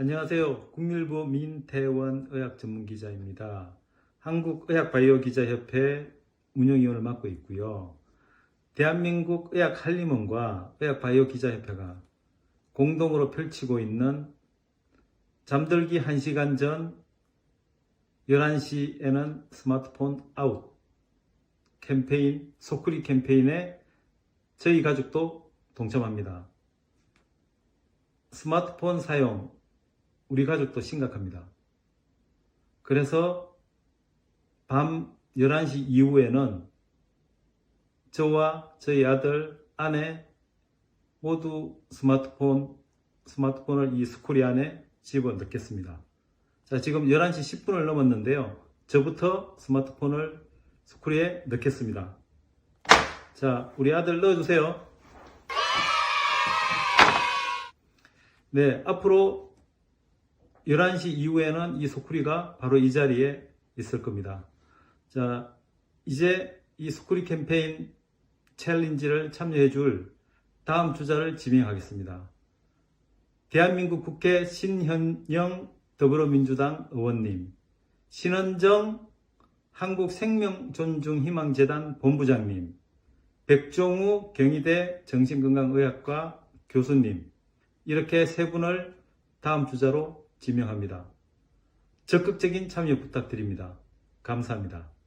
안녕하세요. 국밀부 민태원 의학 전문 기자입니다. 한국의학바이오기자협회 운영위원을 맡고 있고요. 대한민국 의학 한림원과 의학바이오기자협회가 공동으로 펼치고 있는 잠들기 1시간 전 11시에는 스마트폰 아웃 캠페인, 소쿠리 캠페인에 저희 가족도 동참합니다. 스마트폰 사용, 우리 가족도 심각합니다. 그래서 밤 11시 이후에는 저와 저희 아들, 아내 모두 스마트폰, 스마트폰을 이 스쿠리 안에 집어 넣겠습니다. 자, 지금 11시 10분을 넘었는데요. 저부터 스마트폰을 스쿠리에 넣겠습니다. 자, 우리 아들 넣어주세요. 네, 앞으로 11시 이후에는 이 소쿠리가 바로 이 자리에 있을 겁니다. 자, 이제 이 소쿠리 캠페인 챌린지를 참여해 줄 다음 주자를 지명하겠습니다. 대한민국 국회 신현영 더불어민주당 의원님, 신은정 한국생명존중희망재단 본부장님, 백종우 경희대 정신건강의학과 교수님, 이렇게 세 분을 다음 주자로 지명합니다. 적극적인 참여 부탁드립니다. 감사합니다.